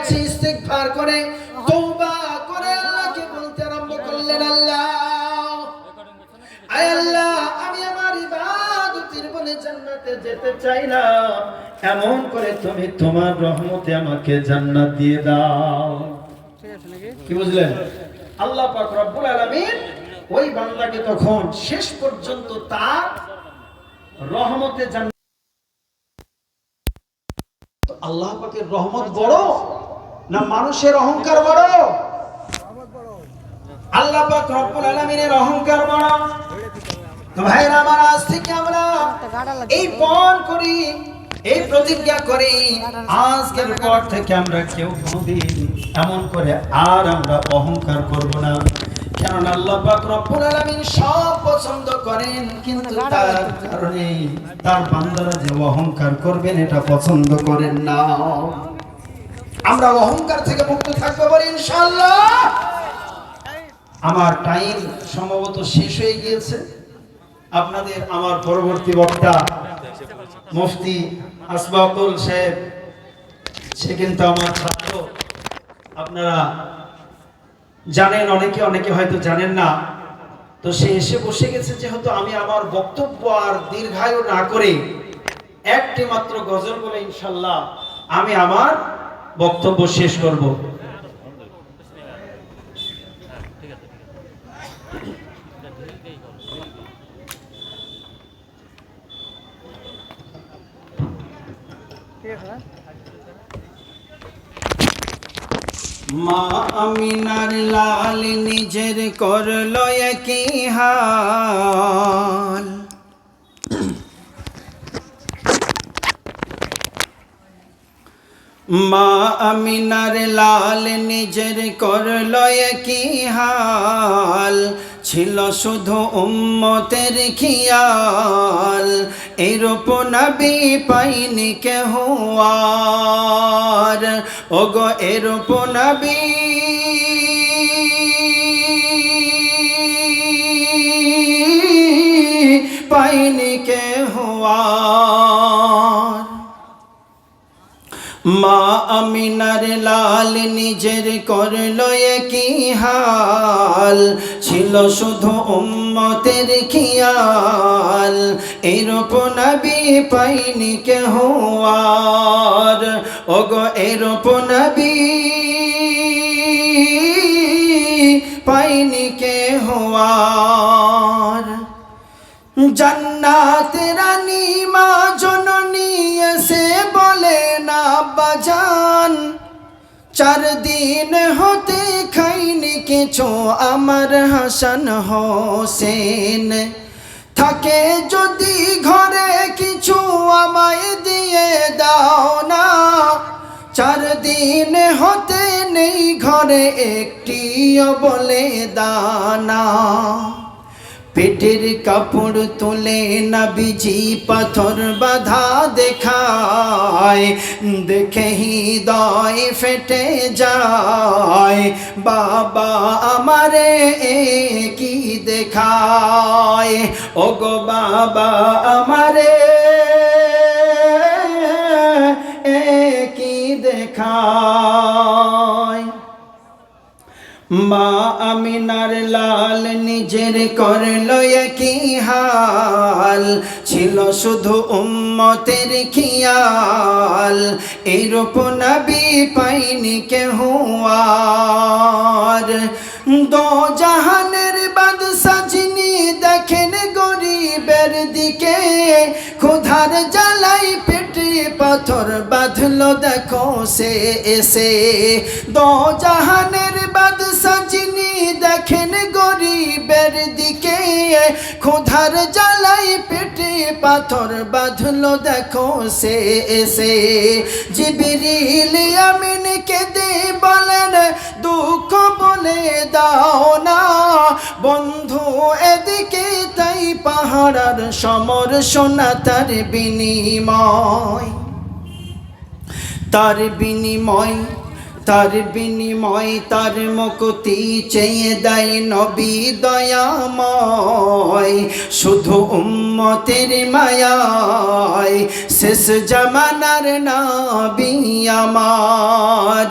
ইস্তেগফার করে, তওবা করে আল্লাহকে বলতে আরম্ভ করলেন, আল্লাহ, আয় আল্লাহ, আমি আমার ইবাদতের বলে জান্নাতে যেতে চাই না। এমন করে তুমি তোমার রহমতে আমাকে জান্নাত দিয়ে দাও। কি বুঝলেন? আল্লাহ পাক রব্বুল আলামিন ওই বান্দাকে তখন শেষ পর্যন্ত তার রহমতে জান্নাত আল্লাহ পাকের রহমত বড়? না মানুষের অহংকার বড়? আল্লাহ পাক রব্বুল আলামিনের অহংকার বড়। তো ভাইরা আমার আজ থেকে আমরা এই পণ করি, এই প্রতিজ্ঞা করি, আজকের পর থেকে আমরা কেউ কোনোদিন এমন করে আর আমরা অহংকার করব না। কেননা আল্লাহ পাক রব্বুল আলামিন সব পছন্দ করেন, কিন্তু তার কারণে তার বান্দারা যে অহংকার করবেন, এটা পছন্দ করেন না। আমরা অহংকার থেকে মুক্ত থাকব বলি ইনশাআল্লাহ। আমার টাইম সম্ভবত শেষ হয়ে গিয়েছে। আপনাদের আমার পরবর্তী বক্তা মুফতি আসবাবুল সাহেব, সে কিন্তু আমার ছাত্র। আপনারা জানেন, অনেকে অনেকে হয়তো জানেন না। তো সে এসে বসে গেছে, যেহেতু আমি আমার বক্তব্য আর দীর্ঘায়ু না করে একটি মাত্র গজল বলে ইনশাল্লাহ আমি আমার বক্তব্য শেষ করব। মা আমিনার লাল নিজের করল একই হাল। মা আমিনার লাল নিজের করল একই হাল? ছিল শুধু উম্মতের খিয়াল। এরূপ নবী পাইনি কেহ আর। ওগো, এরূপ নবী। পাইনি কেহ আর। মা আমিনার লাল নিজের করল একই হাল, ছিল শুধু উম্মতের খিয়াল। এরূপ নবী পাইনি কেহ আর। ওগো, এরূপ নবী পাইনি কেহ আর। জান্নাত রানী মা চার দিন হতে খাইনি কিছু, আমার হাসান হোসেন। থাকে যদি ঘরে কিছু আমায় দিয়ে দাও না, চার দিন হতে নেই ঘরে একটিও বলে দানা পেটের কাপড় তুলে নাবিজি পাথর বাধা দেখায়, দেখে হৃদয় ফেটে যায়। বাবা আমারে কি দেখায়? ও গো বাবা আমারে মা আমিনার লাল নিজের করল একই হাল। ছিল শুধু উম্মতের খিয়াল। এরূপ নবী পাইনি কেহ আর। দো জাহানের বাদশা যিনি দেখেন গরিবের দিকে, ক্ষুধার জ্বালাই পেটে পাথর বাঁধলো, দেখো সে এসে। দো জাহানের বাদশা যিনি দেখেন গরিবের দিকে, ক্ষুধার জ্বালাই পেটে পাথর বাঁধলো, দেখো সে এসে। জিবিরিল আমিনকে দে বলেন, দুঃখ বলে দাও না, বন্ধু পাহাড়ার সমর সোনা তার বিনিময়। তার বিনিময় তার বিনিময়, তার মুক্তি চেয়ে দেয় নবী দয়াময়। শুধু উম্মতের মায়ায় শেষ জামানার নবী আমার।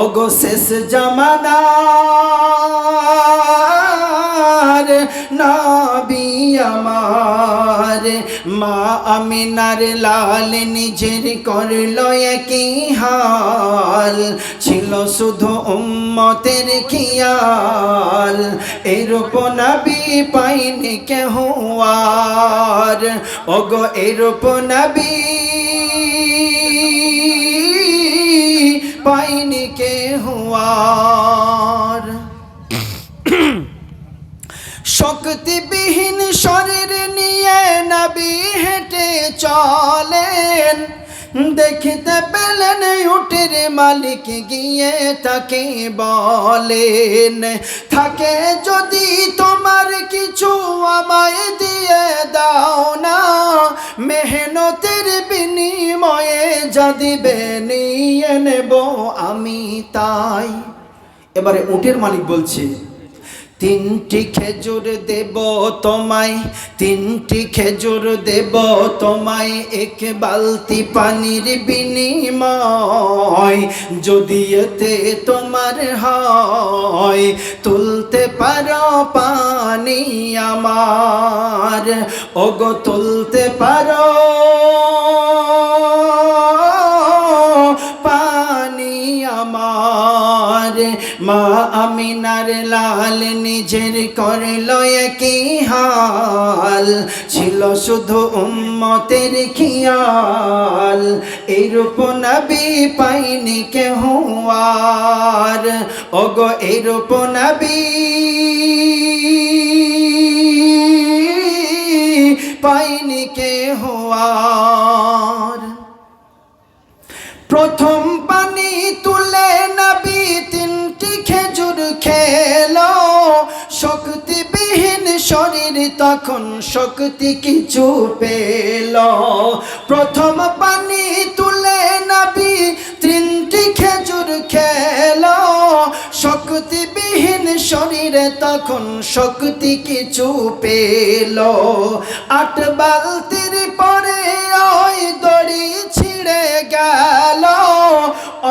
ওগো শেষ জামানার নবী আমার। মা আমিনার লাল নিজের করল একই হাল, ছিল শুধু উম্মতের খিয়াল। এরূপ নবী পাইনি কেহ আর। ওগো, এরূপ নবী পাইনি কেহ আর। শক্তিবিহীন শরীর নিয়ে নবী হেঁটে চলেন। দেখিতে পেলেন উটের মালিক গিয়ে তাকে বলেন, থাকে যদি তোমার কিছু আমায় দিয়ে দাও না, মেহনতের বিনিময়ে যা দিবে নিয়ে নেব আমি তাই। এবারে উটের মালিক বলছে তিনটি খেজুর দেব তোমায়, তিনটি খেজুর দেব তোমায়, এক বালতি পানির বিনিময়। যদি এতে তোমার হয়, তুলতে পারো পানি আমার। ওগো, তুলতে পারো আমিনার লাল নিজের করল একই হাল। ছিল শুধু উম্মতের খিয়াল। এইরূপ নবী পাইনি কেহ আর। ওগো এইরূপ নবী পাইনি কেহ আর। প্রথম পানি শক্তিবিহীন তখন শক্তি কিছু পেল। প্রথম পানি তুলে নাবি, তিনটি খেজুর খেলো। শক্তিবিহীন শরীরে তখন শক্তি কিছু পেল। আট বালতির পরে ওই দড়ি ছিঁড়ে গেল।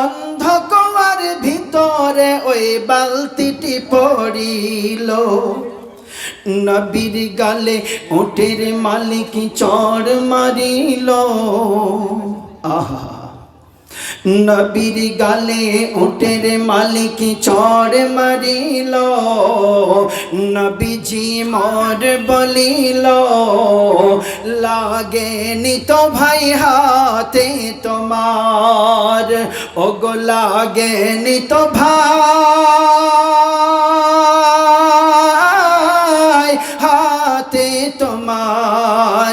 অন্ধকার ভিতরে ওই বালতিটি পড়িল। নবীর গালে ওটের মালিক চড় মারিল। আহা। নবীর গালে উটের মালিক চড় মারিল। নবীজি মর বলিল, লাগে নিত ভাই হাতে তোমার। ওগো, লাগে নিত ভাই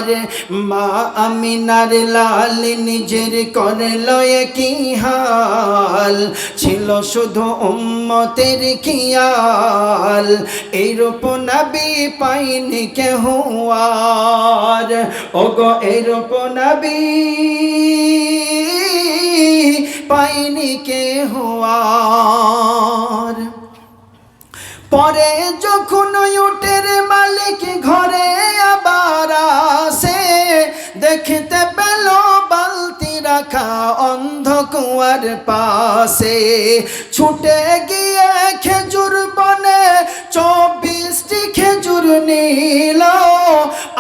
তোমার মা আমিনার লাল নিজের করল কি হাল? ছিল শুধু উম্মতের খিয়াল। এইরূপ নবী পাইনি কেহ আর। ওগো, এইরূপ নবী পাইনি কেহ আর। পরে যখন উটের মালিক ঘরে আবার দেখতে পেল বালতি রাখা অন্ধ কুয়ার পাশে। ছুটে গিয়ে খেজুর বনে চব্বিশটি খেজুর নিল।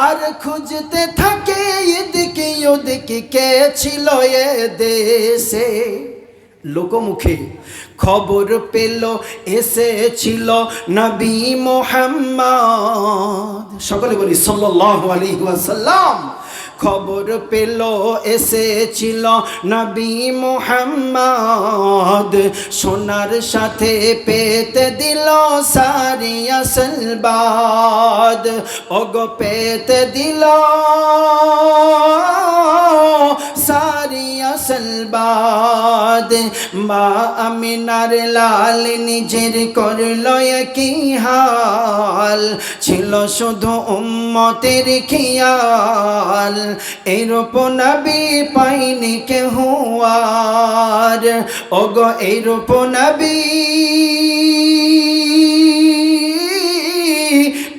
আর খুঁজতে থাকে এদিকে ওদিকে কে ছিল এ দেশে। লোকমুখে খবর পেল, এসেছিল নবী মোহাম্মদ। সকলে বলি, সাল্লাল্লাহু আলাইহি ওয়াসাল্লাম। খবর পেল, এসেছিল নবী মোহাম্মদ। সোনার সাথে পেতে দিল সারি আসলবাদ ওগো পেতে দিল সারি আসল সালবাদ মা আমিনার লাল নিজের করল কি হাল। ছিল শুধু উম্মতের খেয়াল। এরূপ নবী পাইনি কে হুয়ার ওগো, এরূপ নবী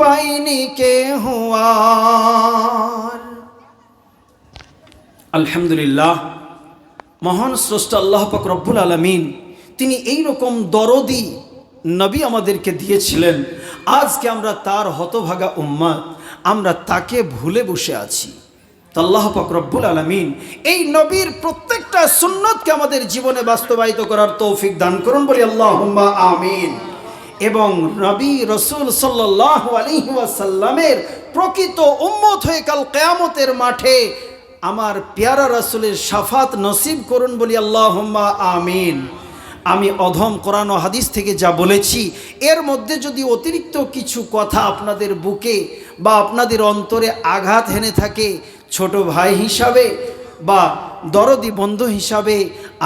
পাইনি কে হুয়ার আলহামদুলিল্লাহ। মহান স্রষ্টা আল্লাহ পাক রব্বুল আলমিন, তিনি এই রকম দরদি নবী আমাদেরকে দিয়েছিলেন। আজকে আমরা তার হতভাগা উম্মাদ আমরা তাকে ভুলে বসে আছি। আল্লাহ পাক রব্বুল আলমিন এই নবীর প্রত্যেকটা সুন্নতকে আমাদের জীবনে বাস্তবায়িত করার তৌফিক দান করুন বলি আল্লাহ আমিন। এবং নবী রসুল সাল্লাহ আলিহাসাল্লামের প্রকৃত উম্মত হয়ে কাল কেয়ামতের মাঠে আমার পেয়ারা রসুলের সাফাত নসিব করুন বলি আল্লাহ আমিন। আমি অধম কোরআন হাদিস থেকে যা বলেছি, এর মধ্যে যদি অতিরিক্ত কিছু কথা আপনাদের বুকে বা আপনাদের অন্তরে আঘাত হেনে থাকে, ছোট ভাই হিসাবে বা দরদি বন্ধু হিসাবে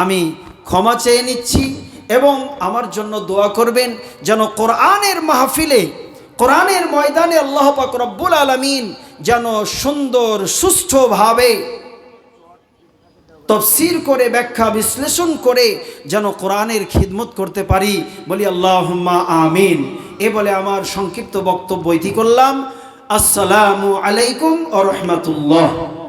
আমি ক্ষমা চেয়ে নিচ্ছি এবং আমার জন্য দোয়া করবেন যেন কোরআনের মাহফিলে, কোরআনের ময়দানে আল্লাহ পাক রব্বুল আলমিন যেন সুন্দর, সুষ্ঠুভাবে তফসির করে, ব্যাখ্যা বিশ্লেষণ করে যেন কোরআনের খিদমত করতে পারি। বলি আল্লাহ আমিন। এ বলে আমার সংক্ষিপ্ত বক্তব্য ইতি করলাম। আসসালামু আলাইকুম ও রহমতুল্লাহ।